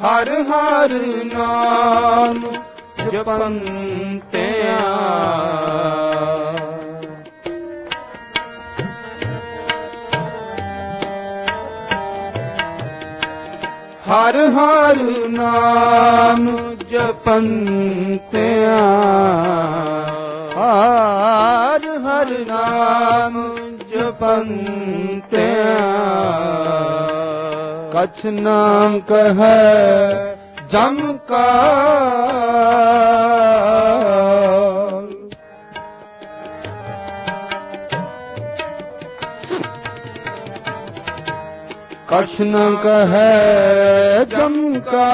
ਹਰ ਹਰ ਨਾਮ ਜਪੰਤਿਆ ਹਰ ਹਰ ਨਾਮ ਜਪੰਤਿਆ ਹਰ ਹਰ ਨਾਮ ਜਪੰਤਿਆ ਕਛ ਨਾਮ ਕਹੈ ਜਮ ਕਾ। ਕਛ ਨ ਕਹੈ ਜਮ ਕਾ।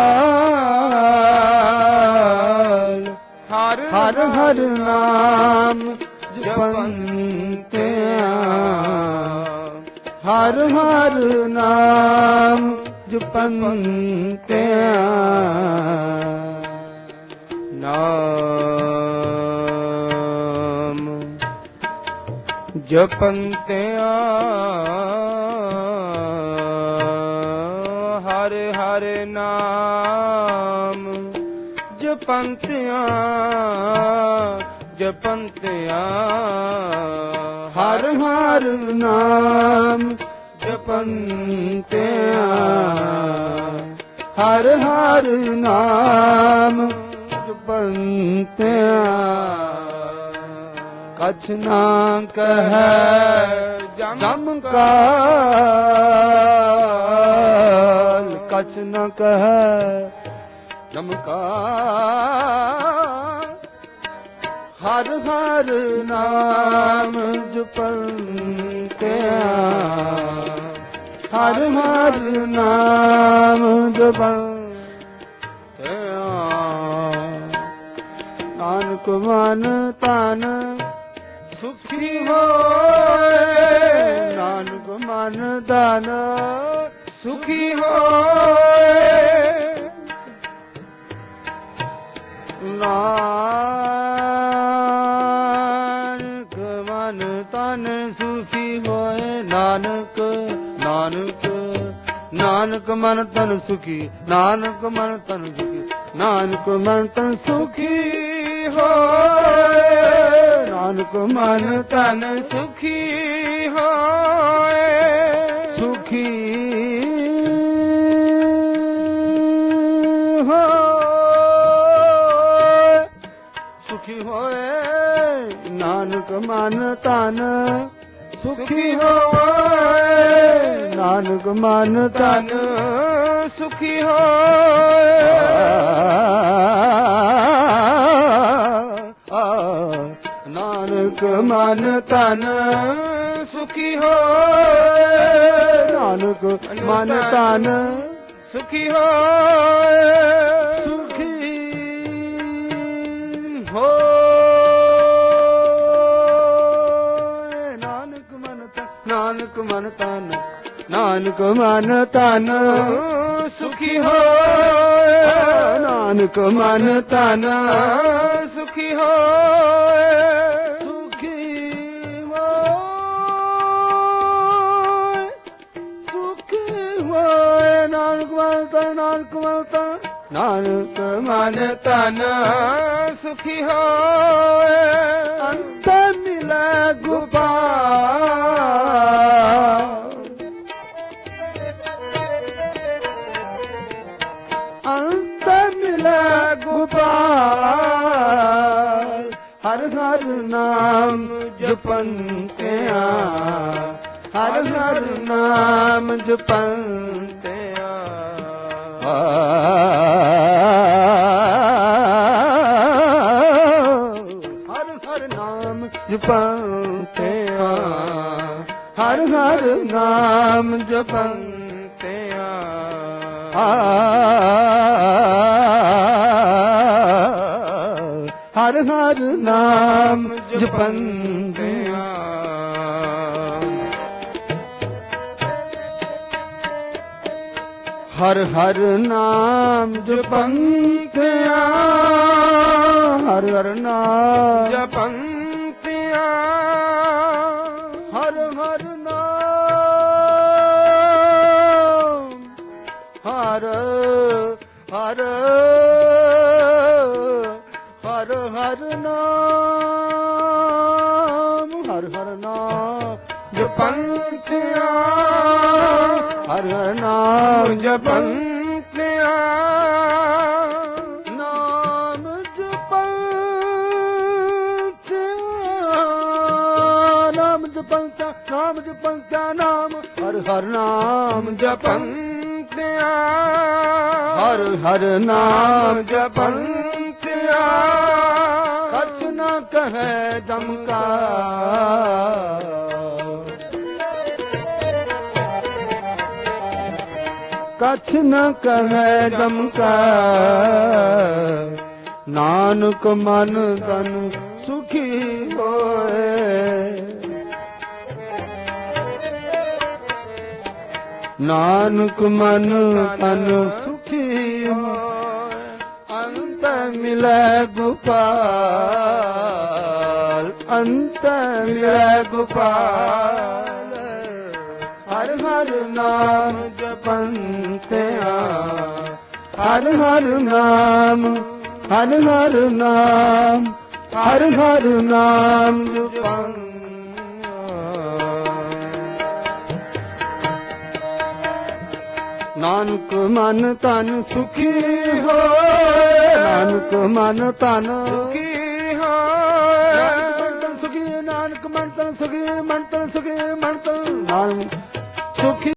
ਹਰ ਹਰ ਹਰ ਨਾਮ ਜਪੰਤਿਆ। ਹਰ ਹਰ ਨਾਮ ਜਪੰਤਿਆ ਨਾਮ ਜਪੰਤਿਆ ਹਰ ਹਰ ਨਾਮ ਜਪੰਤਿਆ ਜਪੰਤਿਆ ਹਰ ਹਰ ਨਾਮ ਜਪੰਤਿਆ ਹਰ ਹਰ ਨਾਮ ਜਪੰਤਿਆ। ਕਛ ਨਾ ਕਹੈ ਜਮ ਕਾਲ। ਕਛ ਨਾ ਕਹੈ ਜਮ ਕਾਲ। ਹਰ ਹਰ ਨਾਮ ਜਪੰਤਿਆ। ਹਰ ਹਰ ਨਾਮ ਜਪੰਤਿਆ ਨਾਨਕ ਮਨ ਤਨ ਸੁਖੀ ਹੋਏ। ਨਾਨਕ ਮਨ ਤਨ ਸੁਖੀ ਹੋਏ। ਨਾਨਕ ਨਾਨਕ ਮਨ ਤਨ ਸੁਖੀ, ਨਾਨਕ ਮਨ ਤਨ ਸੁਖੀ, ਨਾਨਕ ਮਨ ਤਨ ਸੁਖੀ ਹੋਏ। ਨਾਨਕ ਮਨ ਤਨ ਸੁਖੀ ਹੋਏ। ਸੁਖੀ ਹੋਏ। ਸੁਖੀ ਹੋਏ। ਨਾਨਕ ਮਨ ਤਨ ਸੁਖੀ ਹੋਏ। ਨਾਨਕ ਮਨ ਤਨ ਸੁਖੀ ਹੋਏ ਨਾਨਕ ਮਨ ਤਨ ਸੁਖੀ ਹੋਏ ਨਾਨਕ ਮਨ ਤਨ ਸੁਖੀ ਹੋਏ ਸੁਖੀ ਹੋਏ ਨਾਨਕ ਮਨ ਤਨ ਨਾਨਕ ਮਨ ਤਨ ਨਾਨਕ ਮਨ ਤਨ। ਸੁਖੀ ਹੋਏ। ਨਾਨਕ ਮਨ ਤਨ ਸੁਖੀ ਹੋਏ। ਸੁਖੀ ਹੋਏ। ਸੁਖੀ ਹੋਏ ਨਾਨਕ ਮਨ ਤਨ ਨਾਨਕ ਮਨ ਤਨ ਨਾਨਕ ਮਨ ਤਨ ਸੁਖੀ ਹੋਏ। ਅੰਤ ਮਿਲੈ ਗੁਪਾਲ ਗੋਪਾਲ ਹਰ ਹਰ ਨਾਮ ਜਪੰਤਿਆ ਹਰ ਹਰ ਨਾਮ ਜਪੰਤਿਆ ਹਰ ਹਰ ਨਾਮ ਜਪੰਤਿਆ ਹਰ ਹਰ ਨਾਮ ਜਪੰਤਿਆ ਹਰ ਹਰ ਨਾਮ ਜਪੰਦਿਆ ਹਰ ਹਰ ਨਾਮ ਜਪੰਦਿਆ ਹਰ ਹਰ ਨਾਮ ਜਪੰਦਿਆ ਹਰ ਹਰ ਨਾਮ, ਹਰ ਹਰ ਨਾਮ ਜਪੰਤਿਆ ਹਰ ਹਰ ਨਾਮ ਜਪੰਤਿਆ ਨਾਮ ਜਪੰਤਿਆ ਨਾਮ ਜਪੰਤਿਆ ਨਾਮ ਜਪੰਤਿਆ ਨਾਮ ਹਰ ਹਰ ਨਾਮ ਜਪੰਤਿਆ ਹਰ ਹਰ ਨਾਮ ਜਪੰਤਿਆ ਕਛ ਨਾ ਕਹੈ ਜਮਕਾ ਕਛ ਨਾ ਕਹੈ ਜਮਕਾ ਨਾਨਕ ਮਨ ਤਨ ਸੁਖੀ ਹੋਏ। ਨਾਨਕ ਮਨ ਤਨ ਮਿਲੈ ਗੋਪਾਲ ਅੰਤ ਮਿਲੈ ਗੋਪਾਲ ਹਰ ਹਰ ਨਾਮ ਜਪੰਤਿਆ ਹਰ ਹਰ ਨਾਮ ਹਰ ਹਰ ਨਾਮ ਹਰ ਹਰ ਨਾਮ ਜਪੰਤਿਆ ਨਾਨਕ ਮਨ ਤਨ ਸੁਖੀ ਹੋਏ। ਨਾਨਕ ਮਨ ਤਨ ਸੁਖੀ ਹੋਏ। ਨਾਨਕ ਮਨ ਤਨ ਸੁਖੀ ਨਾਨਕ ਮਨ ਤਨ ਸੁਖੀ ਮਨ ਤਨ ਸੁਖੀ ਮਨ ਤਨ ਨਾਨਕ ਸੁਖੀ।